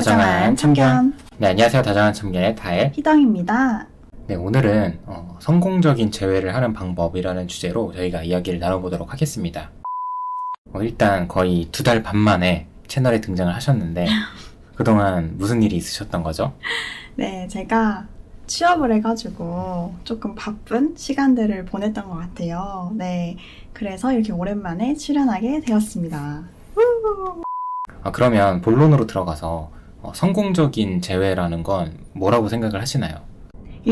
다정한 참견. 네, 안녕하세요. 다정한 참견의 다혜. 희당입니다. 네, 오늘은 어, 성공적인 재회를 하는 방법이라는 주제로 저희가 이야기를 나눠보도록 하겠습니다. 어, 일단 거의 두 달 반 만에 채널에 등장을 하셨는데 그동안 무슨 일이 있으셨던 거죠? 네, 제가 취업을 해가지고 조금 바쁜 시간들을 보냈던 것 같아요. 네, 그래서 이렇게 오랜만에 출연하게 되었습니다. 아, 그러면 본론으로 들어가서 어, 성공적인 재회라는 건 뭐라고 생각을 하시나요?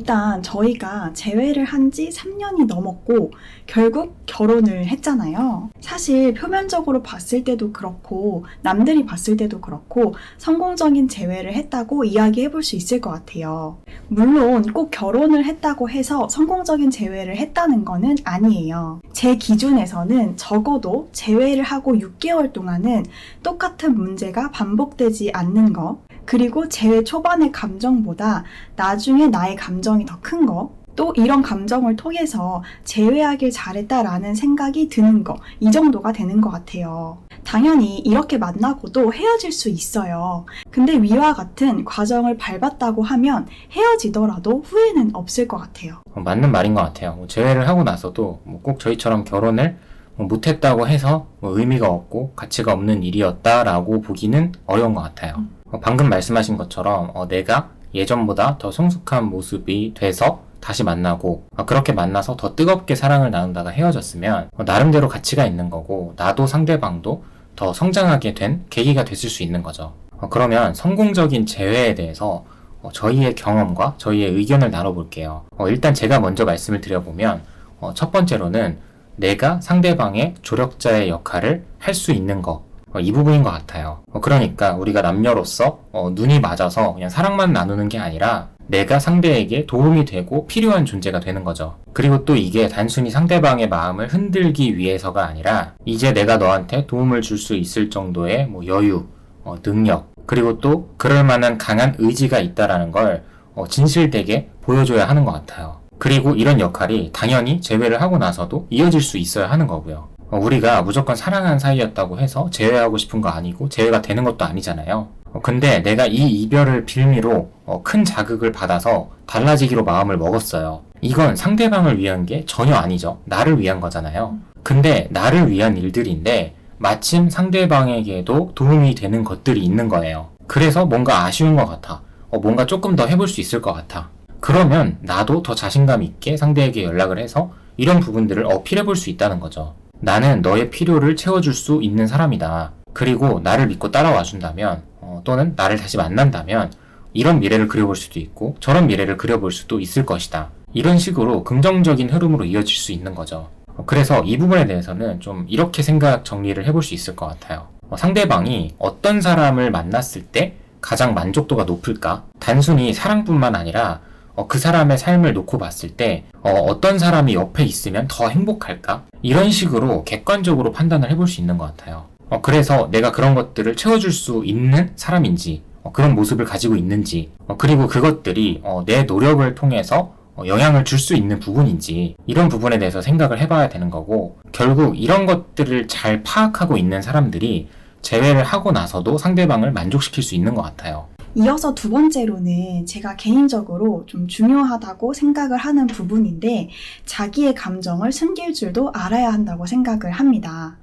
일단 저희가 재회를 한 지 3년이 넘었고 결국 결혼을 했잖아요. 사실 표면적으로 봤을 때도 그렇고 남들이 봤을 때도 그렇고 성공적인 재회를 했다고 이야기해 볼 수 있을 것 같아요. 물론 꼭 결혼을 했다고 해서 성공적인 재회를 했다는 거는 아니에요. 제 기준에서는 적어도 재회를 하고 6개월 동안은 똑같은 문제가 반복되지 않는 것, 그리고 재회 초반의 감정보다 나중에 나의 감정이 더 큰 거, 또 이런 감정을 통해서 재회하길 잘했다라는 생각이 드는 거, 이 정도가 되는 것 같아요. 당연히 이렇게 만나고도 헤어질 수 있어요. 근데 위와 같은 과정을 밟았다고 하면 헤어지더라도 후회는 없을 것 같아요. 어, 맞는 말인 것 같아요. 뭐 재회를 하고 나서도 뭐 꼭 저희처럼 결혼을 뭐 못했다고 해서 뭐 의미가 없고 가치가 없는 일이었다라고 보기는 어려운 것 같아요. 음. 어, 방금 말씀하신 것처럼 어, 내가 예전보다 더 성숙한 모습이 돼서 다시 만나고 어, 그렇게 만나서 더 뜨겁게 사랑을 나눈다가 헤어졌으면 어, 나름대로 가치가 있는 거고 나도 상대방도 더 성장하게 된 계기가 됐을 수 있는 거죠. 어, 그러면 성공적인 재회에 대해서 어, 저희의 경험과 저희의 의견을 나눠볼게요. 어, 일단 제가 먼저 말씀을 드려보면 어, 첫 번째로는 내가 상대방의 조력자의 역할을 할 수 있는 거. 어, 이 부분인 것 같아요. 어, 그러니까 우리가 남녀로서 어, 눈이 맞아서 그냥 사랑만 나누는 게 아니라 내가 상대에게 도움이 되고 필요한 존재가 되는 거죠. 그리고 또 이게 단순히 상대방의 마음을 흔들기 위해서가 아니라 이제 내가 너한테 도움을 줄 수 있을 정도의 뭐 여유, 어, 능력, 그리고 또 그럴 만한 강한 의지가 있다라는 걸 어, 진실되게 보여줘야 하는 것 같아요. 그리고 이런 역할이 당연히 재회를 하고 나서도 이어질 수 있어야 하는 거고요. 어, 우리가 무조건 사랑하는 사이였다고 해서 재회하고 싶은 거 아니고 재회가 되는 것도 아니잖아요. 어, 근데 내가 이 이별을 빌미로 어, 큰 자극을 받아서 달라지기로 마음을 먹었어요. 이건 상대방을 위한 게 전혀 아니죠. 나를 위한 거잖아요. 근데 나를 위한 일들인데 마침 상대방에게도 도움이 되는 것들이 있는 거예요. 그래서 뭔가 아쉬운 것 같아. 어, 뭔가 조금 더 해볼 수 있을 것 같아. 그러면 나도 더 자신감 있게 상대에게 연락을 해서 이런 부분들을 어필해 볼 수 있다는 거죠. 나는 너의 필요를 채워줄 수 있는 사람이다. 그리고 나를 믿고 따라와 준다면, 어, 또는 나를 다시 만난다면, 이런 미래를 그려볼 수도 있고, 저런 미래를 그려볼 수도 있을 것이다. 이런 식으로 긍정적인 흐름으로 이어질 수 있는 거죠. 어, 그래서 이 부분에 대해서는 좀 이렇게 생각 정리를 해볼 수 있을 것 같아요. 어, 상대방이 어떤 사람을 만났을 때 가장 만족도가 높을까? 단순히 사랑뿐만 아니라 어, 그 사람의 삶을 놓고 봤을 때 어, 떤 사람이 옆에 있으면 더 행복할까? 이런 식으로 객관적으로 판단을 해볼 수 있는 것 같아요. 어, 그래서 내가 그런 것들을 채워줄 수 있는 사람인지 어, 그런 모습을 가지고 있는지 어, 그리고 그것들이 어, 내 노력을 통해서 어, 영향을 줄 수 있는 부분인지 이런 부분에 대해서 생각을 해봐야 되는 거고 결국 이런 것들을 잘 파악하고 있는 사람들이 재회를 하고 나서도 상대방을 만족시킬 수 있는 것 같아요. 이어서 두 번째로는 제가 개인적으로 좀 중요하다고 생각을 하는 부분인데 자기의 감정을 숨길 줄도 알아야 한다고 생각을 합니다.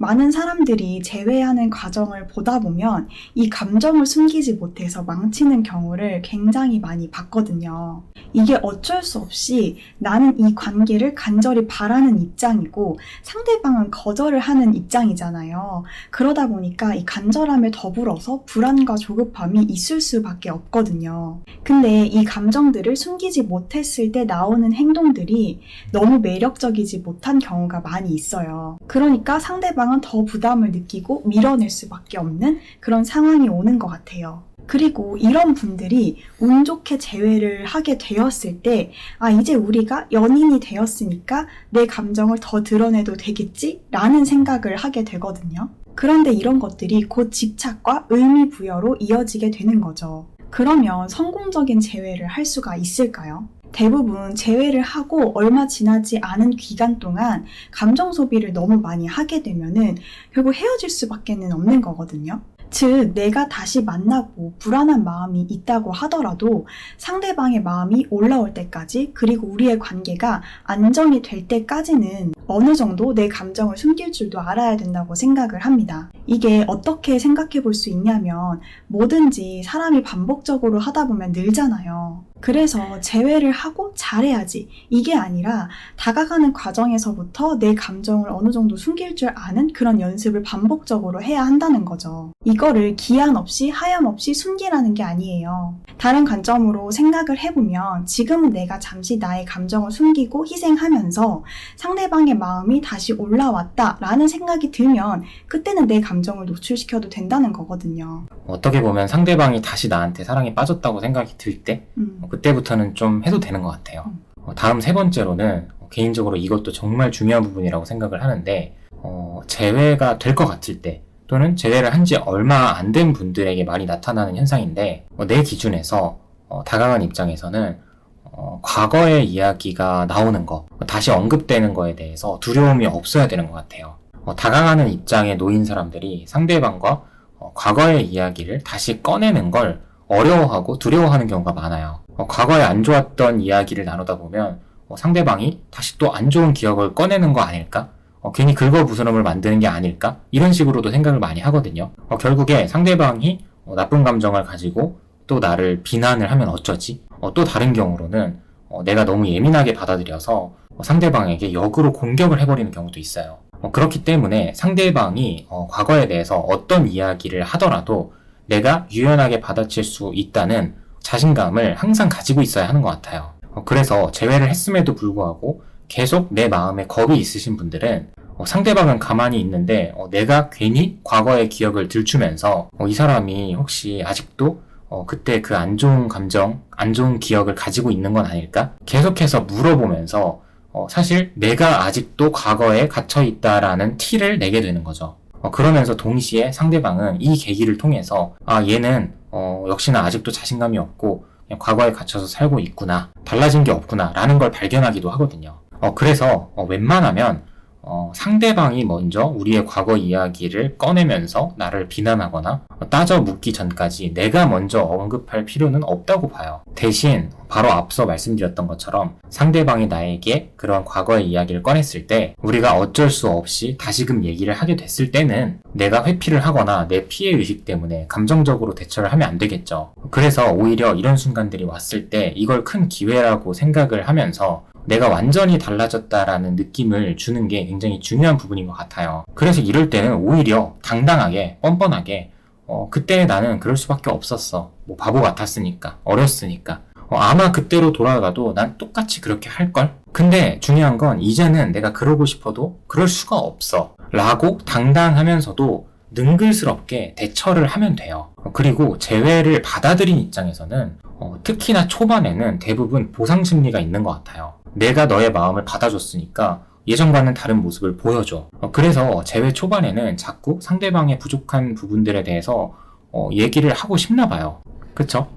많은 사람들이 재회하는 과정을 보다 보면 이 감정을 숨기지 못해서 망치는 경우를 굉장히 많이 봤거든요. 이게 어쩔 수 없이 나는 이 관계를 간절히 바라는 입장이고 상대방은 거절을 하는 입장이잖아요. 그러다 보니까 이 간절함에 더불어서 불안과 조급함이 있을 수밖에 없거든요. 근데 이 감정들을 숨기지 못했을 때 나오는 행동들이 너무 매력적이지 못한 경우가 많이 있어요. 그러니까 상대방 은 더 부담을 느끼고 밀어낼 수밖에 없는 그런 상황이 오는 것 같아요. 그리고 이런 분들이 운 좋게 재회를 하게 되었을 때, 아, 이제 우리가 연인이 되었으니까 내 감정을 더 드러내도 되겠지? 라는 생각을 하게 되거든요. 그런데 이런 것들이 곧 집착과 의미 부여로 이어지게 되는 거죠. 그러면 성공적인 재회를 할 수가 있을까요? 대부분 재회를 하고 얼마 지나지 않은 기간 동안 감정 소비를 너무 많이 하게 되면은 결국 헤어질 수밖에는 없는 거거든요. 즉, 내가 다시 만나고 불안한 마음이 있다고 하더라도 상대방의 마음이 올라올 때까지 그리고 우리의 관계가 안정이 될 때까지는 어느 정도 내 감정을 숨길 줄도 알아야 된다고 생각을 합니다. 이게 어떻게 생각해 볼 수 있냐면 뭐든지 사람이 반복적으로 하다 보면 늘잖아요. 그래서 제외를 하고 잘해야지. 이게 아니라 다가가는 과정에서부터 내 감정을 어느 정도 숨길 줄 아는 그런 연습을 반복적으로 해야 한다는 거죠. 이거를 기한 없이 하염 없이 숨기라는 게 아니에요. 다른 관점으로 생각을 해보면 지금은 내가 잠시 나의 감정을 숨기고 희생하면서 상대방의 마음이 다시 올라왔다라는 생각이 들면 그때는 내 감정을 노출시켜도 된다는 거거든요. 어떻게 보면 상대방이 다시 나한테 사랑에 빠졌다고 생각이 들 때, 음. 그때부터는 좀 해도 되는 것 같아요. 음. 어, 다음 세 번째로는 어, 개인적으로 이것도 정말 중요한 부분이라고 생각을 하는데, 어, 재회가 될 것 같을 때, 또는 재회를 한 지 얼마 안 된 분들에게 많이 나타나는 현상인데, 어, 내 기준에서 어, 다가간 입장에서는 어, 과거의 이야기가 나오는 거, 어, 다시 언급되는 거에 대해서 두려움이 없어야 되는 것 같아요. 어, 다가가는 입장에 놓인 사람들이 상대방과 어, 과거의 이야기를 다시 꺼내는 걸 어려워하고 두려워하는 경우가 많아요. 어, 과거에 안 좋았던 이야기를 나누다 보면 어, 상대방이 다시 또 안 좋은 기억을 꺼내는 거 아닐까? 어, 괜히 긁어 부스럼을 만드는 게 아닐까? 이런 식으로도 생각을 많이 하거든요. 어, 결국에 상대방이 어, 나쁜 감정을 가지고 또 나를 비난을 하면 어쩌지? 어, 또 다른 경우로는 어, 내가 너무 예민하게 받아들여서 어, 상대방에게 역으로 공격을 해버리는 경우도 있어요. 어, 그렇기 때문에 상대방이 어, 과거에 대해서 어떤 이야기를 하더라도 내가 유연하게 받아칠 수 있다는 자신감을 항상 가지고 있어야 하는 것 같아요. 어, 그래서 재회를 했음에도 불구하고 계속 내 마음에 겁이 있으신 분들은 어, 상대방은 가만히 있는데 어, 내가 괜히 과거의 기억을 들추면서 어, 이 사람이 혹시 아직도 어, 그때 그 안 좋은 감정, 안 좋은 기억을 가지고 있는 건 아닐까? 계속해서 물어보면서 어, 사실 내가 아직도 과거에 갇혀 있다라는 티를 내게 되는 거죠. 어, 그러면서 동시에 상대방은 이 계기를 통해서 아 얘는 어, 역시나 아직도 자신감이 없고 과거에 갇혀서 살고 있구나 달라진 게 없구나 라는 걸 발견하기도 하거든요. 어, 그래서 어, 웬만하면 어, 상대방이 먼저 우리의 과거 이야기를 꺼내면서 나를 비난하거나 어, 따져 묻기 전까지 내가 먼저 언급할 필요는 없다고 봐요. 대신 바로 앞서 말씀드렸던 것처럼 상대방이 나에게 그런 과거의 이야기를 꺼냈을 때 우리가 어쩔 수 없이 다시금 얘기를 하게 됐을 때는 내가 회피를 하거나 내 피해 의식 때문에 감정적으로 대처를 하면 안 되겠죠. 그래서 오히려 이런 순간들이 왔을 때 이걸 큰 기회라고 생각을 하면서 내가 완전히 달라졌다라는 느낌을 주는 게 굉장히 중요한 부분인 것 같아요. 그래서 이럴 때는 오히려 당당하게, 뻔뻔하게, 어, 그때 나는 그럴 수밖에 없었어. 뭐 바보 같았으니까, 어렸으니까. 어, 아마 그때로 돌아가도 난 똑같이 그렇게 할걸? 근데 중요한 건 이제는 내가 그러고 싶어도 그럴 수가 없어. 라고 당당하면서도 능글스럽게 대처를 하면 돼요. 어, 그리고 재회를 받아들인 입장에서는 어, 특히나 초반에는 대부분 보상 심리가 있는 것 같아요. 내가 너의 마음을 받아줬으니까 예전과는 다른 모습을 보여줘. 어, 그래서 재회 초반에는 자꾸 상대방의 부족한 부분들에 대해서 어, 얘기를 하고 싶나 봐요. 그쵸?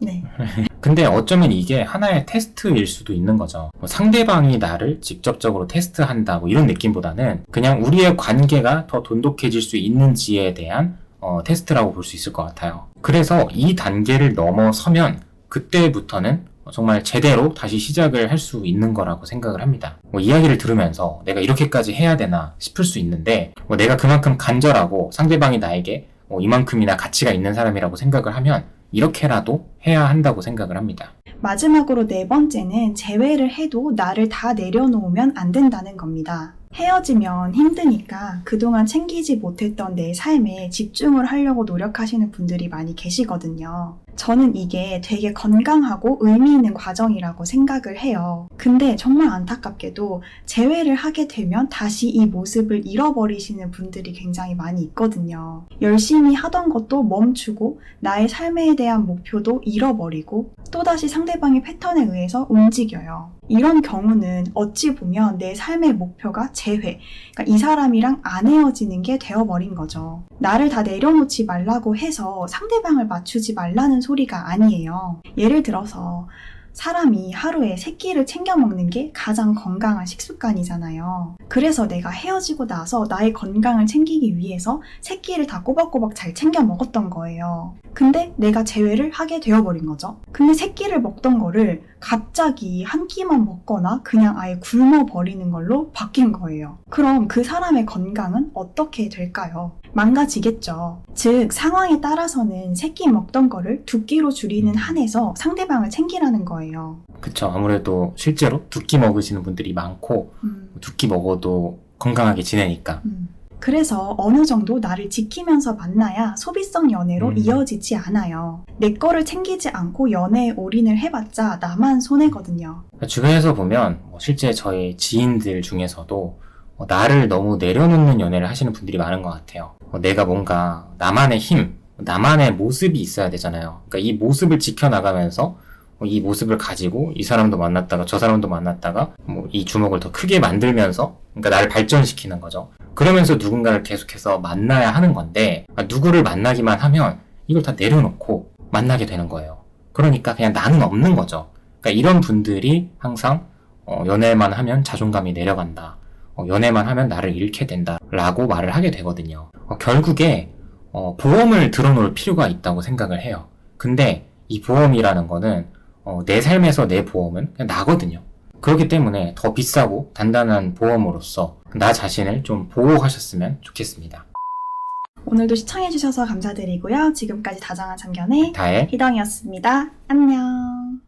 네. 근데 어쩌면 이게 하나의 테스트일 수도 있는 거죠. 뭐 상대방이 나를 직접적으로 테스트한다 뭐 이런 느낌보다는 그냥 우리의 관계가 더 돈독해질 수 있는지에 대한 어, 테스트라고 볼 수 있을 것 같아요. 그래서 이 단계를 넘어서면 그때부터는 정말 제대로 다시 시작을 할 수 있는 거라고 생각을 합니다. 뭐 이야기를 들으면서 내가 이렇게까지 해야 되나 싶을 수 있는데 뭐 내가 그만큼 간절하고 상대방이 나에게 뭐 이만큼이나 가치가 있는 사람이라고 생각을 하면 이렇게라도 해야 한다고 생각을 합니다. 마지막으로 네 번째는 재회를 해도 나를 다 내려놓으면 안 된다는 겁니다. 헤어지면 힘드니까 그동안 챙기지 못했던 내 삶에 집중을 하려고 노력하시는 분들이 많이 계시거든요. 저는 이게 되게 건강하고 의미 있는 과정이라고 생각을 해요. 근데 정말 안타깝게도 재회를 하게 되면 다시 이 모습을 잃어버리시는 분들이 굉장히 많이 있거든요. 열심히 하던 것도 멈추고 나의 삶에 대한 목표도 잃어버리고 또다시 상대방의 패턴에 의해서 움직여요. 이런 경우는 어찌 보면 내 삶의 목표가 재회, 그러니까 이 사람이랑 안 헤어지는 게 되어버린 거죠. 나를 다 내려놓지 말라고 해서 상대방을 맞추지 말라는 소리가 아니에요. 예를 들어서 사람이 하루에 세 끼를 챙겨 먹는 게 가장 건강한 식습관이잖아요. 그래서 내가 헤어지고 나서 나의 건강을 챙기기 위해서 세 끼를 다 꼬박꼬박 잘 챙겨 먹었던 거예요. 근데 내가 재회를 하게 되어버린 거죠. 근데 세 끼를 먹던 거를 갑자기 한 끼만 먹거나 그냥 아예 굶어 버리는 걸로 바뀐 거예요. 그럼 그 사람의 건강은 어떻게 될까요? 망가지겠죠. 즉, 상황에 따라서는 세끼 먹던 거를 두 끼로 줄이는 한에서 상대방을 챙기라는 거예요. 그쵸. 아무래도 실제로 두 끼 먹으시는 분들이 많고, 음, 두 끼 먹어도 건강하게 지내니까. 음. 그래서 어느 정도 나를 지키면서 만나야 소비성 연애로 음. 이어지지 않아요. 내 거를 챙기지 않고 연애에 올인을 해봤자 나만 손해거든요. 주변에서 보면 뭐 실제 저희 지인들 중에서도 어, 나를 너무 내려놓는 연애를 하시는 분들이 많은 것 같아요. 어, 내가 뭔가 나만의 힘, 나만의 모습이 있어야 되잖아요. 그러니까 이 모습을 지켜나가면서 어, 이 모습을 가지고 이 사람도 만났다가 저 사람도 만났다가 뭐 이 주먹을 더 크게 만들면서 그러니까 나를 발전시키는 거죠. 그러면서 누군가를 계속해서 만나야 하는 건데 아, 누구를 만나기만 하면 이걸 다 내려놓고 만나게 되는 거예요. 그러니까 그냥 나는 없는 거죠. 그러니까 이런 분들이 항상 어, 연애만 하면 자존감이 내려간다. 어, 연애만 하면 나를 잃게 된다. 라고 말을 하게 되거든요. 어, 결국에 어, 보험을 들어놓을 필요가 있다고 생각을 해요. 근데 이 보험이라는 거는 어, 내 삶에서 내 보험은 그냥 나거든요. 그렇기 때문에 더 비싸고 단단한 보험으로서 나 자신을 좀 보호하셨으면 좋겠습니다. 오늘도 시청해주셔서 감사드리고요. 지금까지 다정한 참견의 다혜 희덩이었습니다. 안녕.